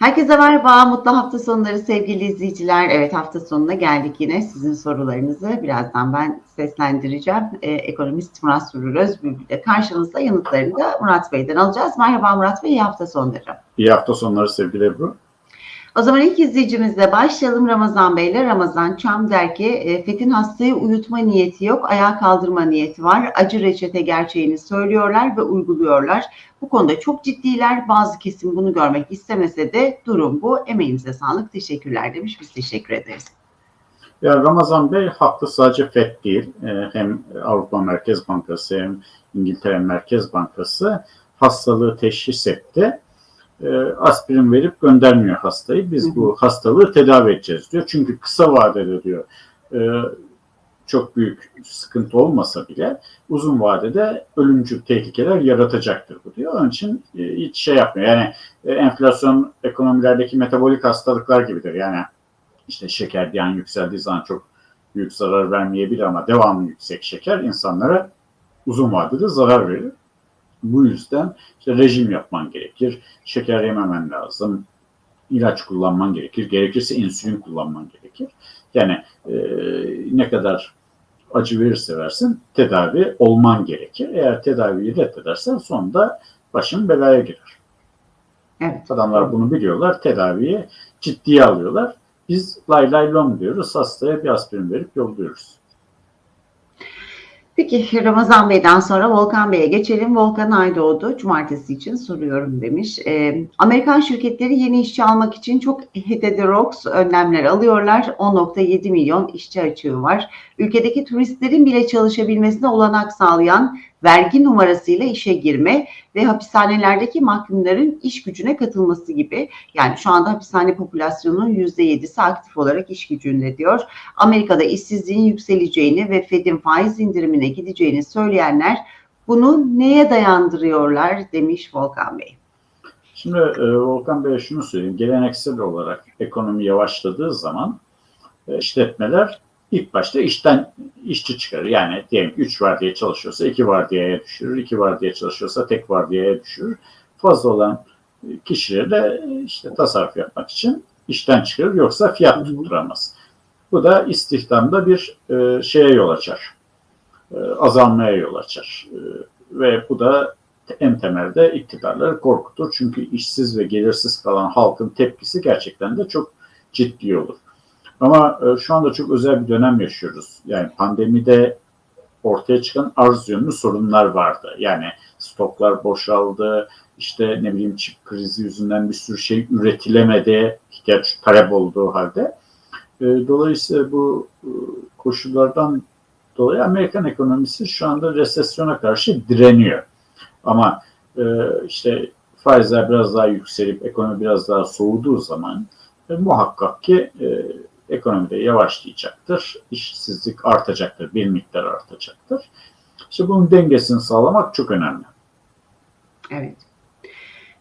Herkese merhaba, mutlu hafta sonları sevgili izleyiciler. Evet hafta sonuna geldik yine. Sizin sorularınızı birazdan ben seslendireceğim. Ee, ekonomist Murat Surur Özbülbül de karşınızda yanıtlarını da Murat Bey'den alacağız. Merhaba Murat Bey, iyi hafta sonları. İyi hafta sonları sevgili Ebru. O zaman ilk izleyicimizle başlayalım Ramazan Bey'le. Ramazan Çam der ki e, Fethin hastayı uyutma niyeti yok, ayağa kaldırma niyeti var. Acı reçete gerçeğini söylüyorlar ve uyguluyorlar. Bu konuda çok ciddiler. Bazı kesim bunu görmek istemese de durum bu. Emeğinize sağlık, teşekkürler demiş. Biz teşekkür ederiz. Ya Ramazan Bey haklı sadece FED değil. Ee, Hem Avrupa Merkez Bankası hem İngiltere Merkez Bankası hastalığı teşhis etti. Ee, Aspirin verip göndermiyor hastayı. Biz bu hastalığı tedavi edeceğiz diyor. Çünkü kısa vadede diyor e, çok büyük sıkıntı olmasa bile uzun vadede ölümcül tehlikeler yaratacaktır bu diyor. Onun için e, hiç şey yapmıyor. Yani e, enflasyon ekonomilerdeki metabolik hastalıklar gibidir. Yani işte şeker yan yükseldiği zaman çok büyük zarar vermeyebilir ama devamlı yüksek şeker insanlara uzun vadede zarar verir. Bu yüzden işte rejim yapman gerekir, şeker yememen lazım, ilaç kullanman gerekir, gerekirse insülin kullanman gerekir. Yani e, ne kadar acı verirse versin tedavi olman gerekir. Eğer tedaviyi reddedersen sonunda başın belaya girer. Evet. Adamlar bunu biliyorlar, tedaviyi ciddiye alıyorlar. Biz lay lay lom diyoruz, hastaya bir aspirin verip yolluyoruz. Peki Ramazan Bey'den sonra Volkan Bey'e geçelim. Volkan Aydoğdu cumartesi için soruyorum demiş. Ee, Amerikan şirketleri yeni işçi almak için çok heterodoks önlemler alıyorlar. 10.7 milyon işçi açığı var. Ülkedeki turistlerin bile çalışabilmesine olanak sağlayan vergi numarasıyla işe girme ve hapishanelerdeki mahkumların iş gücüne katılması gibi. Yani şu anda hapishane popülasyonunun %7'si aktif olarak iş gücünde diyor. Amerika'da işsizliğin yükseleceğini ve Fed'in faiz indirimine gideceğini söyleyenler bunu neye dayandırıyorlar demiş Volkan Bey. Şimdi e, Volkan Bey'e şunu söyleyeyim. Geleneksel olarak ekonomi yavaşladığı zaman e, işletmeler ilk başta işten işçi çıkarır. Yani diyelim ki 3 var diye çalışıyorsa 2 var diye düşürür. 2 var diye çalışıyorsa tek var diye düşürür. Fazla olan kişileri de işte tasarruf yapmak için işten çıkarır. Yoksa fiyat tutturamaz. Bu da istihdamda bir e, şeye yol açar. E, azalmaya yol açar. E, ve bu da en temelde iktidarları korkutur. Çünkü işsiz ve gelirsiz kalan halkın tepkisi gerçekten de çok ciddi olur. Ama e, şu anda çok özel bir dönem yaşıyoruz. Yani pandemide ortaya çıkan arz yönlü sorunlar vardı. Yani stoklar boşaldı, işte ne bileyim çip krizi yüzünden bir sürü şey üretilemedi, ihtiyaç talep olduğu halde. Dolayısıyla bu koşullardan dolayı Amerikan ekonomisi şu anda resesyona karşı direniyor. Ama işte faizler biraz daha yükselip ekonomi biraz daha soğuduğu zaman muhakkak ki ekonomide yavaşlayacaktır. işsizlik artacaktır. Bir miktar artacaktır. İşte bunun dengesini sağlamak çok önemli. Evet.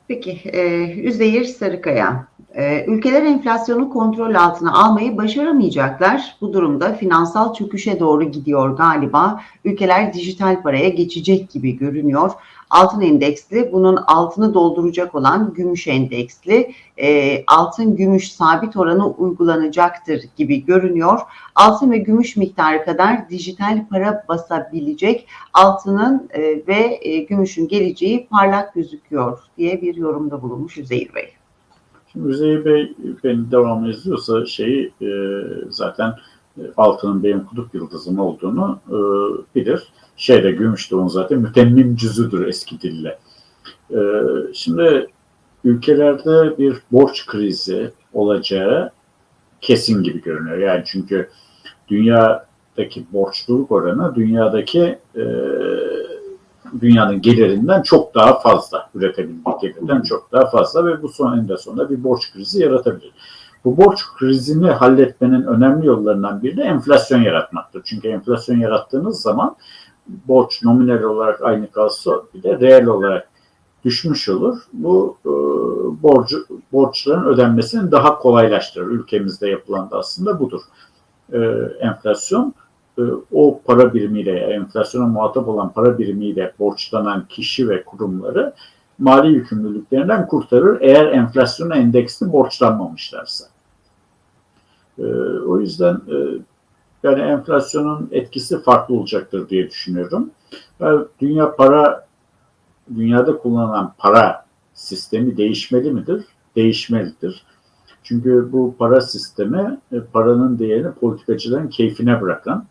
Peki, e, Üzeyir Sarıkaya. E, ülkeler enflasyonu kontrol altına almayı başaramayacaklar. Bu durumda finansal çöküşe doğru gidiyor galiba. Ülkeler dijital paraya geçecek gibi görünüyor. Altın endeksli, bunun altını dolduracak olan gümüş endeksli, e, altın gümüş sabit oranı uygulanacaktır gibi görünüyor. Altın ve gümüş miktarı kadar dijital para basabilecek altının e, ve e, gümüşün geleceği parlak gözüküyor diye bir yorumda bulunmuş Üzeyir Bey. Şimdi Üzeyir Bey beni devamlı izliyorsa şeyi e, zaten altının benim kutup yıldızım olduğunu e, bilir. Şeyde gümüş de onun zaten mütemmim cüzüdür eski dille. E, şimdi ülkelerde bir borç krizi olacağı kesin gibi görünüyor. Yani çünkü dünyadaki borçluluk oranı dünyadaki e, dünyanın gelirinden çok daha fazla, üretebildiği gelirden çok daha fazla ve bu son eninde sonunda bir borç krizi yaratabilir. Bu borç krizini halletmenin önemli yollarından biri de enflasyon yaratmaktır. Çünkü enflasyon yarattığınız zaman borç nominal olarak aynı kalsa bir de reel olarak düşmüş olur. Bu e, borcu borçların ödenmesini daha kolaylaştırır. Ülkemizde yapılan da aslında budur. E, enflasyon o para birimiyle, enflasyona muhatap olan para birimiyle borçlanan kişi ve kurumları mali yükümlülüklerinden kurtarır eğer enflasyon endeksli borçlanmamışlarsa. E, o yüzden e, yani enflasyonun etkisi farklı olacaktır diye düşünüyorum. Dünya para dünyada kullanılan para sistemi değişmeli midir? Değişmelidir. Çünkü bu para sistemi e, paranın değerini politikacıların keyfine bırakan,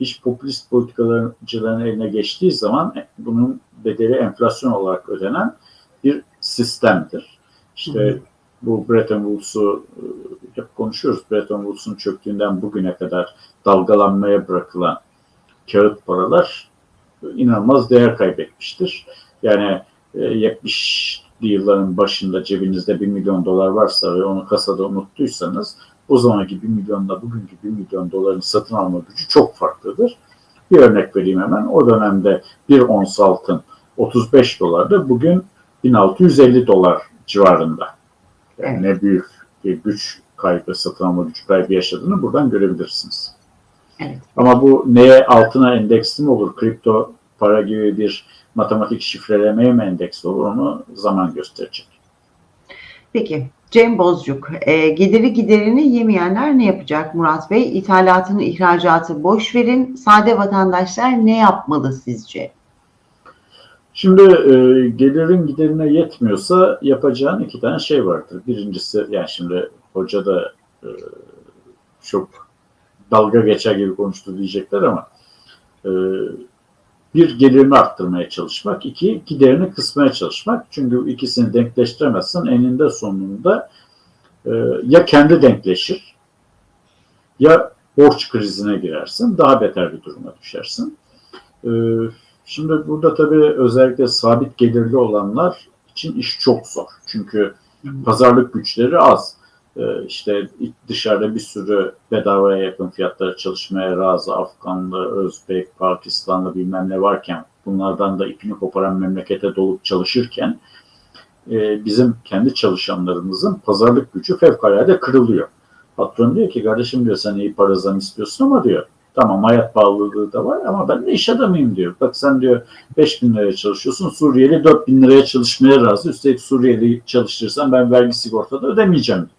hiç popülist politikacıların eline geçtiği zaman e, bunun bedeli enflasyon olarak ödenen bir sistemdir. İşte Hı hı. bu Bretton Woods'u e, hep konuşuyoruz. Bretton Woods'un çöktüğünden bugüne kadar dalgalanmaya bırakılan kağıt paralar e, inanılmaz değer kaybetmiştir. Yani e, 70'li yılların başında cebinizde 1 milyon dolar varsa ve onu kasada unuttuysanız o zamanki 1 milyonla bugünkü 1 milyon doların satın alma gücü çok farklıdır. Bir örnek vereyim hemen. O dönemde bir ons altın 35 dolardı. Bugün 1650 dolar civarında. Yani ne büyük bir güç kaybı, satın alma gücü kaybı yaşadığını buradan görebilirsiniz. Evet. Ama bu neye altına endeksli mi olur? Kripto para gibi bir matematik şifrelemeye mi endeksli olur? Onu zaman gösterecek. Peki Cem Bozcuk, e, geliri giderini yemeyenler ne yapacak Murat Bey? İthalatını, ihracatı boş verin. Sade vatandaşlar ne yapmalı sizce? Şimdi e, gelirin giderine yetmiyorsa yapacağın iki tane şey vardır. Birincisi yani şimdi hoca da e, çok dalga geçer gibi konuştu diyecekler ama e, bir gelirini arttırmaya çalışmak, iki giderini kısmaya çalışmak. Çünkü ikisini denkleştiremezsen eninde sonunda e, ya kendi denkleşir ya borç krizine girersin, daha beter bir duruma düşersin. E, Şimdi burada tabii özellikle sabit gelirli olanlar için iş çok zor. Çünkü pazarlık güçleri az. Ee, işte dışarıda bir sürü bedavaya yakın fiyatlara çalışmaya razı Afganlı, Özbek, Pakistanlı bilmem ne varken bunlardan da ipini koparan memlekete dolup çalışırken e, bizim kendi çalışanlarımızın pazarlık gücü fevkalade kırılıyor. Patron diyor ki kardeşim diyor sen iyi para zam istiyorsun ama diyor Tamam hayat pahalılığı da var ama ben de iş adamıyım diyor. Bak sen diyor 5 bin liraya çalışıyorsun. Suriyeli 4 bin liraya çalışmaya razı. Üstelik Suriyeli çalıştırırsan ben vergi sigorta da ödemeyeceğim. diyor.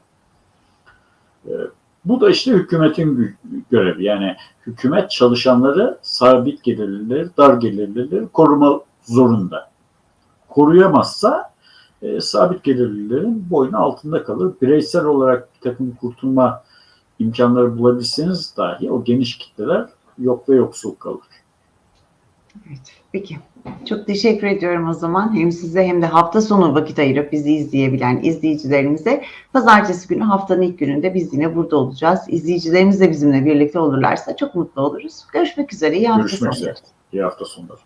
Ee, bu da işte hükümetin gö- görevi. Yani hükümet çalışanları sabit gelirlileri, dar gelirlileri koruma zorunda. Koruyamazsa e, sabit gelirlilerin boynu altında kalır. Bireysel olarak bir takım kurtulma imkanları bulabilseniz dahi o geniş kitleler yok ve yoksul kalır. Evet, peki. Çok teşekkür ediyorum o zaman. Hem size hem de hafta sonu vakit ayırıp bizi izleyebilen izleyicilerimize. Pazartesi günü haftanın ilk gününde biz yine burada olacağız. İzleyicilerimiz de bizimle birlikte olurlarsa çok mutlu oluruz. Görüşmek üzere. İyi hafta Görüşmek sonları. üzere. İyi hafta sonları.